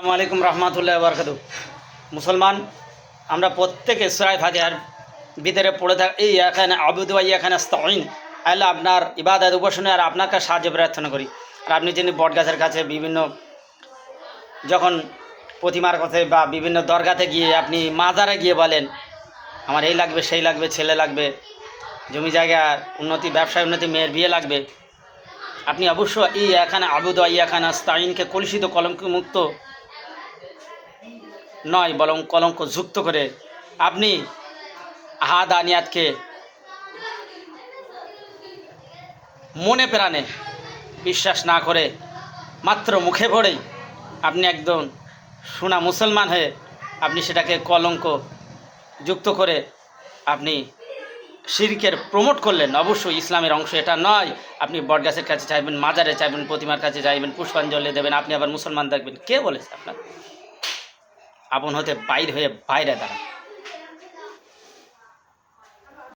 আসসালামু আলাইকুম রহমতুল্লাহ বরকাত মুসলমান, আমরা প্রত্যেকে সুরাই ফাতিহার ভিতরে পড়ে থাক এই এখানে আবুদ এখানে স্তাইন আল্লাহ আপনার ইবাদত উপাসনে আর আপনাকে সাহায্য প্রার্থনা করি। আর আপনি যিনি বটগাছের কাছে বিভিন্ন যখন প্রতিমার কাছে বা বিভিন্ন দরগাতে গিয়ে আপনি মাজারে গিয়ে বলেন, আমার এই লাগবে, সেই লাগবে, ছেলে লাগবে, জমি জায়গার উন্নতি, ব্যবসায় উন্নতি, মেয়ের বিয়ে লাগবে। আপনি অবশ্য এই এখানে আবুদ এখানে স্তাইনকে কলুষিত কলঙ্ক মুক্ত নয়, বরং কলঙ্ক যুক্ত করে আপনি আহাদ আনিয়াতকে মনে প্রাণে বিশ্বাস না করে মাত্র মুখে পড়েই আপনি একদম সোনা মুসলমান হয়ে আপনি সেটাকে কলঙ্ক যুক্ত করে আপনি শিরকের প্রমোট করলেন। অবশ্যই ইসলামের অংশ এটা নয়। আপনি বটগাছের কাছে চাইবেন মাজারে চাইবেন, প্রতিমার কাছে চাইবেন, পুষ্পাঞ্জলি দেবেন, আপনি আবার মুসলমান দেখবেন। কে বলেছে আপনার আপন হতে বাইর হয়ে বাইরে দাঁড়ান।